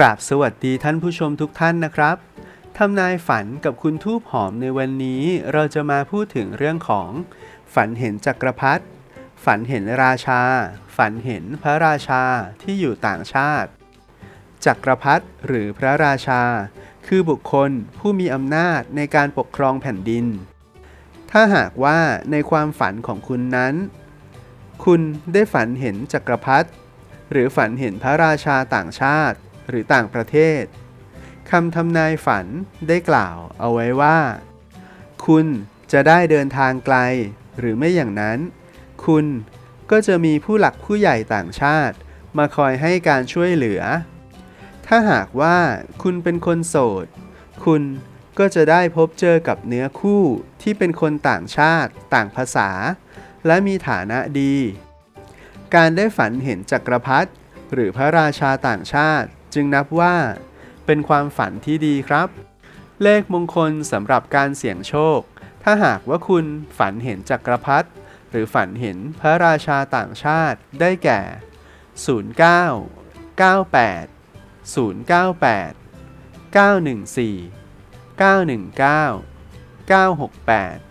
กราบสวัสดีท่านผู้ชมทุกท่านนะครับทำนายฝันกับคุณทูบหอมในวันนี้ เราจะมาพูดถึงเรื่องของ ฝันเห็นจักรพรรดิฝันเห็นราชา ฝันเห็นพระราชาที่อยู่ต่างชาติ จักรพรรดิหรือพระราชา คือบุคคลผู้มีอำนาจในการปกครองแผ่นดิน ถ้าหากว่าในความฝันของคุณนั้น คุณได้ฝันเห็นจักรพรรดิหรือฝันเห็นพระราชาต่างชาติ หรือต่างประเทศคำทำนายฝันได้กล่าวเอาไว้ว่า คุณจะได้เดินทางไกล หรือไม่อย่างนั้น คุณก็จะมีผู้หลักผู้ใหญ่ต่างชาติ มาคอยให้การช่วยเหลือ ถ้าหากว่าคุณเป็นคนโสด คุณก็จะได้พบเจอกับเนื้อคู่ที่เป็นคนต่างชาติ ต่างภาษา และมีฐานะดี การได้ฝันเห็นจักรพรรดิหรือพระราชาต่างชาติ จึงนับว่า เป็นความฝันที่ดีครับ เลขมงคลสำหรับการเสี่ยงโชค ถ้าหากว่าคุณฝันเห็นจักรพรรดิหรือฝันเห็นพระราชาต่างชาติได้แก่ 09 98 098 914 919 968